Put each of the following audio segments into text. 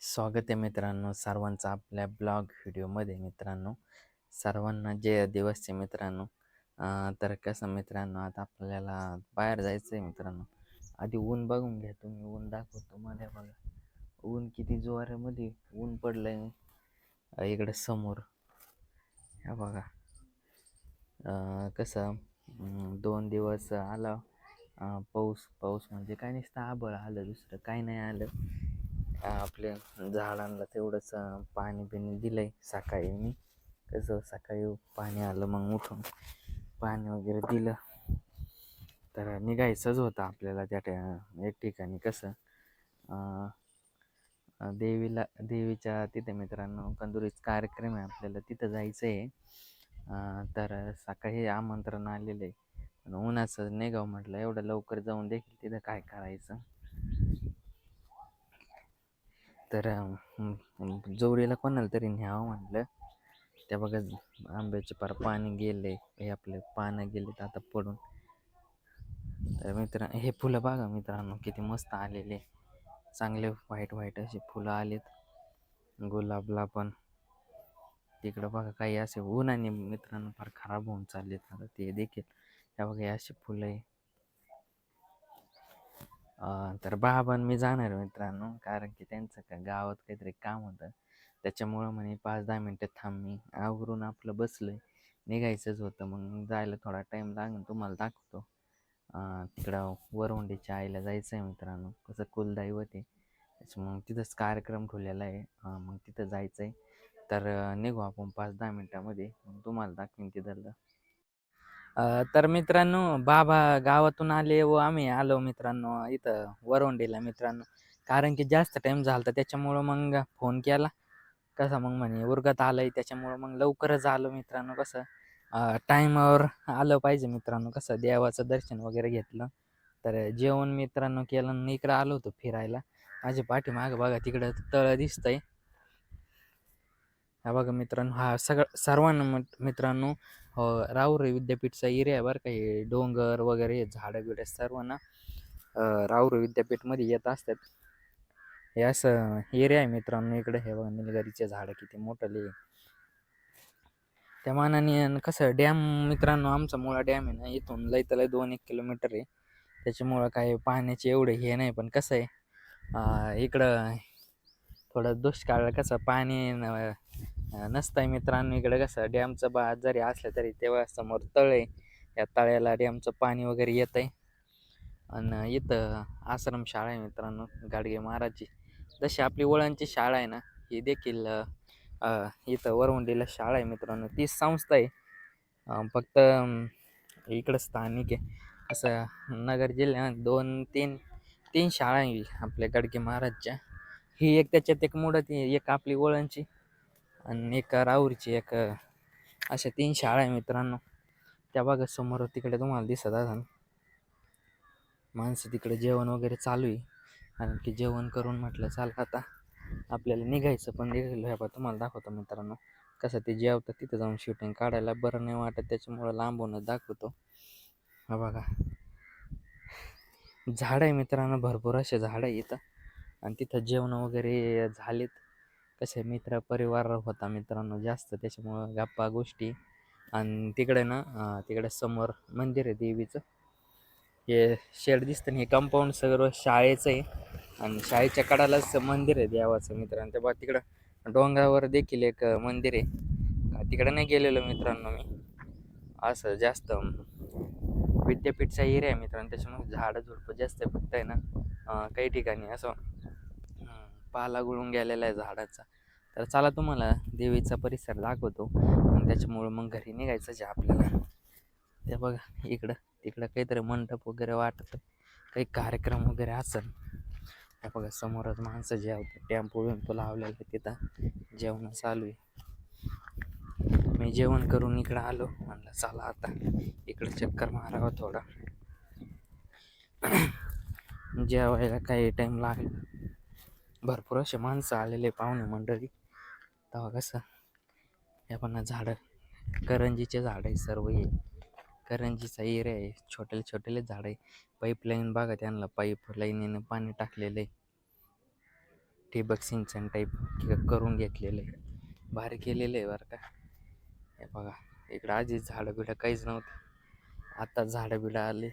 स्वागत आहे मित्रांनो सर्वांचं आपल्या ब्लॉग व्हिडिओमध्ये. मित्रांनो सर्वांना जय दिवस आहे मित्रांनो तर कसं मित्रांनो आता आपल्याला बाहेर जायचं आहे मित्रांनो. आधी ऊन बघून घ्या तुम्ही ऊन दाखवतो मध्ये बघा. ऊन किती जोरामध्ये ऊन पडलंय. आहे इकडं समोर. ह्या बघा. कसं दोन दिवस आला. पाऊस पाऊस म्हणजे काय नसतं आबळ आलं दुसरं काही नाही आलं. आपल्या झाडांना तेवढंच पाणी बिणी आहे सकाळी मी कसं सकाळी पाणी आलं मग उठून पाणी वगैरे दिलं. तर निघायचंच होतं आपल्याला त्या एक ठिकाणी कसं देवीला देवीच्या तिथे मित्रांनो कंदुरीच कार्यक्रम आहे आपल्याला तिथं जायचं आहे तर सकाळी आमंत्रण आलेलं आहे पण उन्हाचं निघाव म्हटलं एवढं लवकर जाऊन देखील तिथं काय करायचं? तर जोडीला कोणाला तरी न्यावं म्हटलं त्या बघा आंब्याचे पार पाणी गेले हे आपले पानं गेलेत आता पडून. तर मित्र हे फुलं बघा मित्रांनो किती मस्त आलेले. चांगले व्हाईट व्हाईट असे फुलं आलेत. गुलाबला पण. तिकडं बघा काही असे ऊन आणि मित्रांनो फार खराब होऊन चाललेत. आता ते देखील. त्या बघा हे असे फुलं आहे. तर तर आणि मी जाणार आहे मित्रांनो. कारण की त्यांचं का गावात काहीतरी काम होतं. त्याच्यामुळं म्हणे पाच दहा मिनटं थांब मी. आवरून आपलं बसलं निघायचंच होतं. मग जायला थोडा टाईम लागेल. तुम्हाला दाखवतो. तिकडं वरवंडीच्या आईला जायचं आहे मित्रांनो. कसं कुलदैवत आहे. मग तिथंच कार्यक्रम ठेवलेला आहे. मग तिथं जायचं आहे तर निघू आपण पाच दहा मिनटामध्ये. मग तुम्हाला दाखवीन तिथलं अ, तर मित्रांनो बाबा गावातून आले व आम्ही आलो मित्रांनो इथं वरवंडीला मित्रांनो. कारण की जास्त टाईम झाला त्याच्यामुळं मग फोन केला. कसं मग म्हणे उरगत आलंय त्याच्यामुळं मग लवकरच आलो मित्रांनो कसं. टाईमावर आलं पाहिजे मित्रांनो कसं देवाचं दर्शन वगैरे घेतलं. तर जेवण मित्रांनो केलं आणि इकडं आलो होतो फिरायला. माझ्या पाठीमागं बघा तिकडं तळ दिसतंय. हा बघा मित्रांनो हा सगळं सर्वांना मित्रांनो हो राहुरी विद्यापीठचा एरिया आहे बरं का हे. डोंगर वगैरे झाडं बिडं सर्व ना अं, राहुरी विद्यापीठमध्ये येत असतात. हे असं एरिया आहे मित्रांनो इकडे. हे बघा निलगिरीचे झाडं किती मोठले आहे. त्या मानाने अन कसं डॅम मित्रांनो आमचा मुळा डॅम आहे ना इथून लय तर लय दोन एक किलोमीटर आहे. त्याच्यामुळं काय पाण्याचे एवढे हे नाही पण कसं आहे अं, इकडं थोडं दुष्काळ कसं पाणी न- नसतंय मित्रांनो. इकडे कसं डॅमचं बा जरी असलं तरी तेव्हा समोर तळ आहे. या तळ्याला डॅमचं पाणी वगैरे येतं आहे आणि इथं आश्रमशाळा आहे मित्रांनो गाडगे महाराजची. जशी आपली वळणची शाळा आहे ना ही देखील इथं वरवंडीला शाळा आहे मित्रांनो. ती संस्था आहे. फक्त इकडं स्थानिक आहे. असं नगर जिल्ह्यात दोन तीन तीन शाळा आहे आपल्या गाडगे महाराजच्या. ही एक त्याच्यात एक मोडत एक आपली वळणची. आणि एक राऊरची एक अशा तीन शाळा आहे मित्रांनो. त्या बघा समोर तिकडे तुम्हाला दिसत असेल माणसं तिकडे जेवण वगैरे चालू आहे. कारण की जेवण करून म्हटलं चाल आता आपल्याला निघायचं पण निघायला ह्या बा तुम्हाला दाखवतो मित्रांनो. कसं ते जेवतं तिथं जाऊन शूटिंग काढायला बरं नाही वाटत. त्याच्यामुळं लांबूनच दाखवतो. हा बघा. झाडं आहे मित्रांनो भरपूर असे झाडं आहे इथं आणि तिथं जेवण वगैरे झालेत. कसे मित्र परिवार होता मित्रांनो जास्त त्याच्यामुळं गप्पा गोष्टी. आणि तिकडे ना तिकडे समोर मंदिर आहे देवीचं. हे शेड दिसतं ना हे कंपाऊंड सगळं शाळेचं आहे. आणि शाळेच्या कडालाच मंदिर आहे देवाचं मित्रांनो त्या बा तिकडं डोंगरावर देखील एक मंदिर आहे. तिकडं नाही गेलेलो मित्रांनो मी. असं जास्त विद्यापीठचा एरिया आहे मित्रांनो त्याच्यामुळे झाडं झुडपं जास्त आहे फक्त आहे ना. काही ठिकाणी असं. पाला गुळून गेलेला आहे झाडाचा. तर चला तुम्हाला देवीचा परिसर दाखवतो. आणि त्याच्यामुळं मग घरी निघायचं जे आपल्याला. ते बघा इकडं तिकडं काहीतरी मंडप वगैरे वाटत. काही कार्यक्रम वगैरे असेल. हे बघा समोरच माणसं जेवतात टेम्पो वेम्पो लावलेलं तिथं. जेवण चालू आहे. मी जेवण करून इकडं आलो. म्हणलं चला आता इकडं चक्कर मारावं थोडा. जेवायला काही टाईम लागेल. भरपूर असे माणसं आलेले पाहुणे मंडळी. तेव्हा कसं हे पण झाडं. करंजीचे झाड आहे सर्व हे. करंजीचा एरिया आहे छोटेले छोटेले झाड आहे. पाईपलाईन बघा त्यांना पाईप लाईनीनं पाणी टाकलेलं आहे. ठिबक सिंचन टाईप करून घेतलेलं आहे. भारी केलेलं आहे बरं का. हे बघा इकडं आधीच झाडं बिडं काहीच नव्हतं. आता झाडं बिडं आले.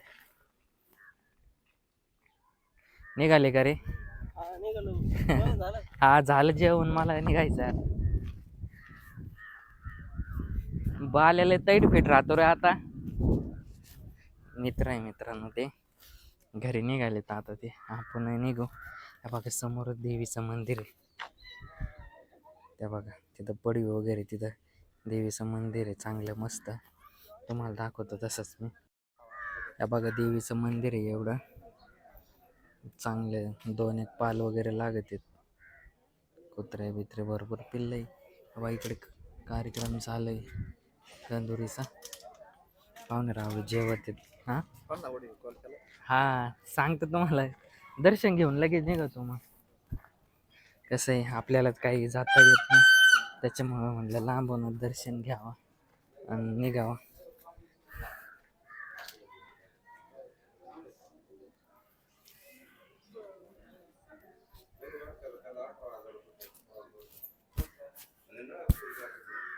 निघाले का रे? हा झालं जेवण मला निघायचं. बाल्याला तैट फिट राहतो रे आता. मित्र आहे मित्रांनो ते. घरी निघाले तर आता ते. आपण निघू. त्या बघा समोर देवीचं मंदिर आहे. त्या बघा तिथं पडवी वगैरे तिथं देवीचं मंदिर आहे. चांगलं मस्त. तुम्हाला दाखवतो तसंच मी. त्या बघा देवीचं मंदिर आहे एवढं. चांगले दोन एक पाल वगैरे लागत आहेत. कुत्रे बित्रे भरपूर पिल्ले बाबा इकडे कार्यक्रम चालू आहे तंदुरीचा पाहुणे राव जेवत आहेत. हां? हा सांगतो तुम्हाला. दर्शन घेऊन लगेच निघतो मग. कसं आहे आपल्यालाच काही जाता येत नाही. त्याच्यामुळं म्हटलं लांबून दर्शन घ्यावं आणि निघावं.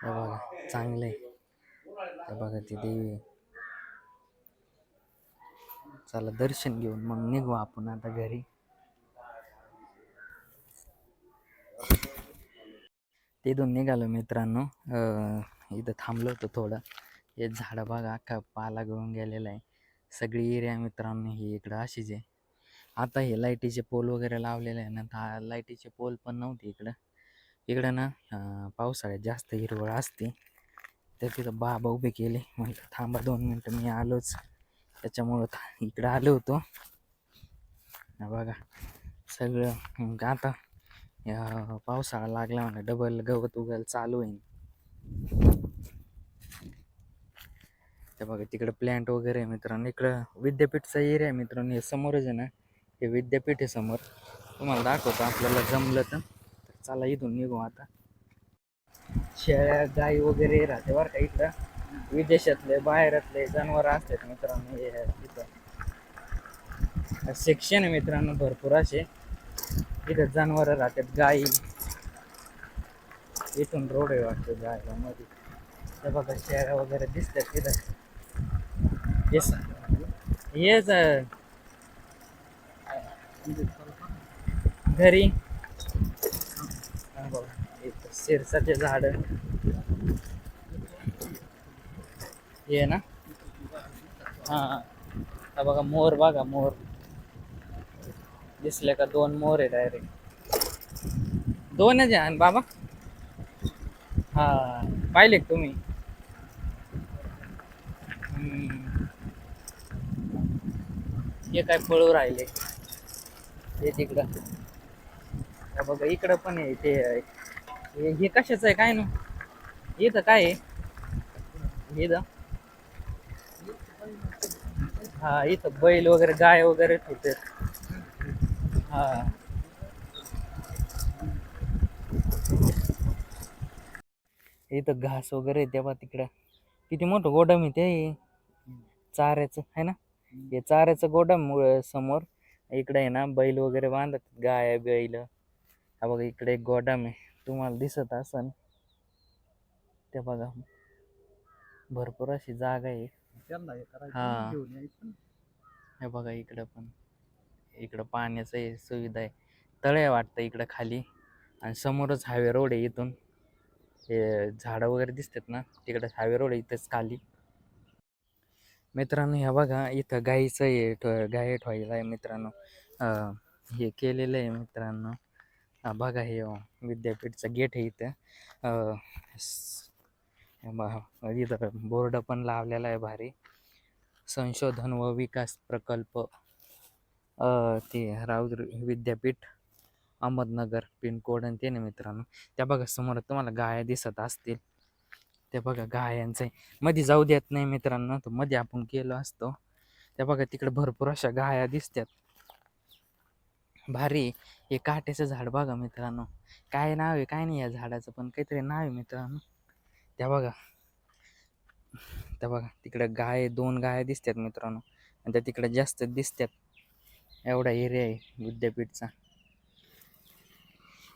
बघा चांगलं आहे बघा ती देवी. चला दर्शन घेऊन मग निघू आपण आता घरी. तिथून निघालो मित्रांनो. इथं थांबलो होतो थोडं. हे झाडं बघा अख्खा पाला गळून गेलेला आहे. सगळी एरिया मित्रांनो ही इकडं अशीच आहे. आता हे लाईटीचे पोल वगैरे लावलेले आहे ना तर लाईटीचे पोल पण नव्हते इकडं. इकडं ना पावसाळ्यात जास्त हिरवळ असते. तर तिथं बाबा उभे केले. म्हटलं थांबा दोन मिनटं मी आलोच. त्याच्यामुळं इकडं आलो होतो. बघा सगळं आता पावसाळा लागला म्हणा डबल गवत उगायला चालू आहे तर बघा तिकडं प्लॅन्ट वगैरे आहे मित्रांनो. इकडं विद्यापीठचा एरिया आहे मित्रांनो. हे समोरच आहे ना हे विद्यापीठ आहे समोर. तुम्हाला दाखवतो आपल्याला जमलं तर. चला इथून निघू आता. शेळ्या गाई वगैरे राहते बरं का इकडं. विदेशातले बाहेरातले जनावर असतात मित्रांनो हे इथं. सेक्शन आहे मित्रांनो भरपूर असे. इथं जनावर राहतात गाई. इथून रोड आहे वाटतं जायला मध्ये तर बघा शेळ्या वगैरे दिसतात तिथं येस हेच घरी. शेरसाचे झाड. हे ना? हा बघा मोर बघा मोर. दिसले का दोन मोर आहे डायरेक्ट दोनच आहे बाबा? हा पाहिले तुम्ही. हे काय फळू राहिले. हे तिकडं. बघा इकडं पण आहे ते हे हे कशाचं आहे? काय ना? इथं काय आहे? इथं हा इथं बैल वगैरे गाय वगैरे ठेवते हा. इथं घास वगैरे आहे तेव्हा तिकडं. किती मोठं गोडाम आहे ते? चाऱ्याचं आहे ना? हे चाऱ्याचं गोडम समोर. इकडे आहे ना बैल वगैरे बांधत गाय बैल. हा बघा इकडे एक गोडाम आहे. तुम्हाला दिसत असन. ते बघा. भरपूर अशी जागा आहे. हा. हे. बघा इकडं पण. इकडं पाण्याचं हे सुविधा आहे. तळे वाटतं इकडं खाली. आणि समोरच हायवे रोड आहे इथून. हे झाडं वगैरे दिसतात ना तिकडं हायवे रोड आहे इथंच खाली. मित्रांनो ह्या बघा इथं गाईचं हे ठ- गाई ठेवायला आहे मित्रांनो. हे केलेलं आहे मित्रांनो. बघा हे हो, विद्यापीठचं गेट आहे इथं. इथं बोर्ड पण लावलेला आहे भारी. संशोधन व विकास प्रकल्प. ते राऊत विद्यापीठ अहमदनगर पिनकोड आणि ते ना मित्रांनो. त्या बघा समोर तुम्हाला गाया दिसत असतील. त्या बघा गायांचं आहे. मध्ये जाऊ देत नाही मित्रांनो तर मध्ये आपण गेलो असतो. त्या बघा तिकडे भरपूर अशा गाया दिसतात. भारी हे काट्याचं झाड बघा मित्रांनो. काय नाव आहे काय नाही या झाडाचं पण काहीतरी नाव आहे मित्रांनो. त्या बघा. त्या बघा तिकडे गाय दोन गाया दिसतात मित्रांनो. आणि त्या तिकडे जास्त दिसतात. एवढा एरिया आहे विद्यापीठचा.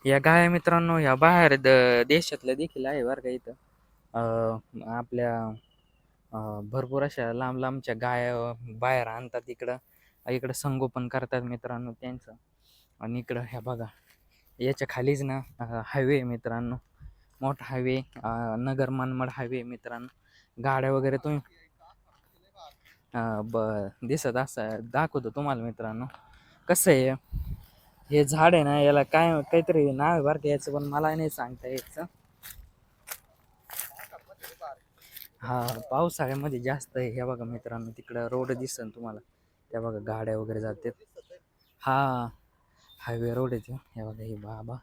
या गाया मित्रांनो ह्या बाहेर द देशातल्या देखील आहे बरं का इथं. आपल्या भरपूर अशा लांब लांबच्या गाया बाहेर आणतात इकडं. इकडं संगोपन करतात मित्रांनो त्यांचं. आणि इकडं ह्या बघा याच्या खालीच ना हायवे आहे मित्रांनो. मोठा हायवे नगर मनमाड हायवे मित्रांनो. गाड्या वगैरे तुम्ही ब दिसत असं दाखवतो तुम्हाला मित्रांनो. कसं आहे हे झाड आहे ना याला काय काहीतरी नाव आहे बरं का याचं पण मला नाही सांगता यायचं. हा पावसाळ्यामध्ये जास्त आहे. हे बघा मित्रांनो तिकडं रोड दिसन तुम्हाला? त्या बघा गाड्या वगैरे जातात. हा हायवे रोड आहे तो. हे बघा हे बाबा.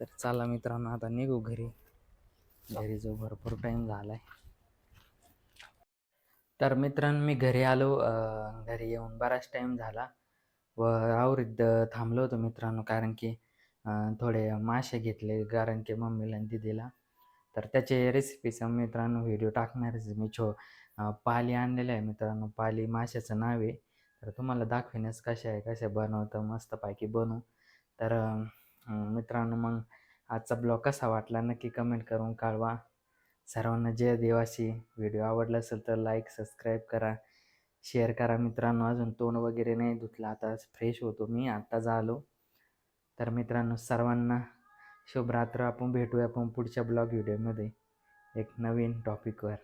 तर चला मित्रांनो आता निघू घरी. घरी जो भरपूर टाईम आहे तर मित्रांनो मी घरी आलो. घरी येऊन बराच टाईम झाला. व आवरीत थांबलो होतो मित्रांनो कारण की थोडे मासे घेतले कारण की मम्मीला आणि दिदीला. तर त्याचे रेसिपीचा मित्रांनो व्हिडिओ टाकणारच मी. छो पाली आणलेलं आहे मित्रांनो. पाली माशाचं नाव आहे. तर तुम्हाला दाखविण्यास कशा आहे कशा बनवतं मस्तपैकी बनवू. तर मित्रांनो मग आजचा ब्लॉग कसा वाटला नक्की कमेंट करून कळवा. सर्वांना जय देवाशी. व्हिडिओ आवडला असेल तर लाईक सबस्क्राईब करा. शेअर करा मित्रांनो. अजून तोंड वगैरे नाही धुतलं. आता फ्रेश होतो मी. आत्ता झालो तर मित्रांनो सर्वांना शुभरात्र. आपण भेटूया आपण पुढच्या ब्लॉग व्हिडिओमध्ये. एक नवीन टॉपिकवर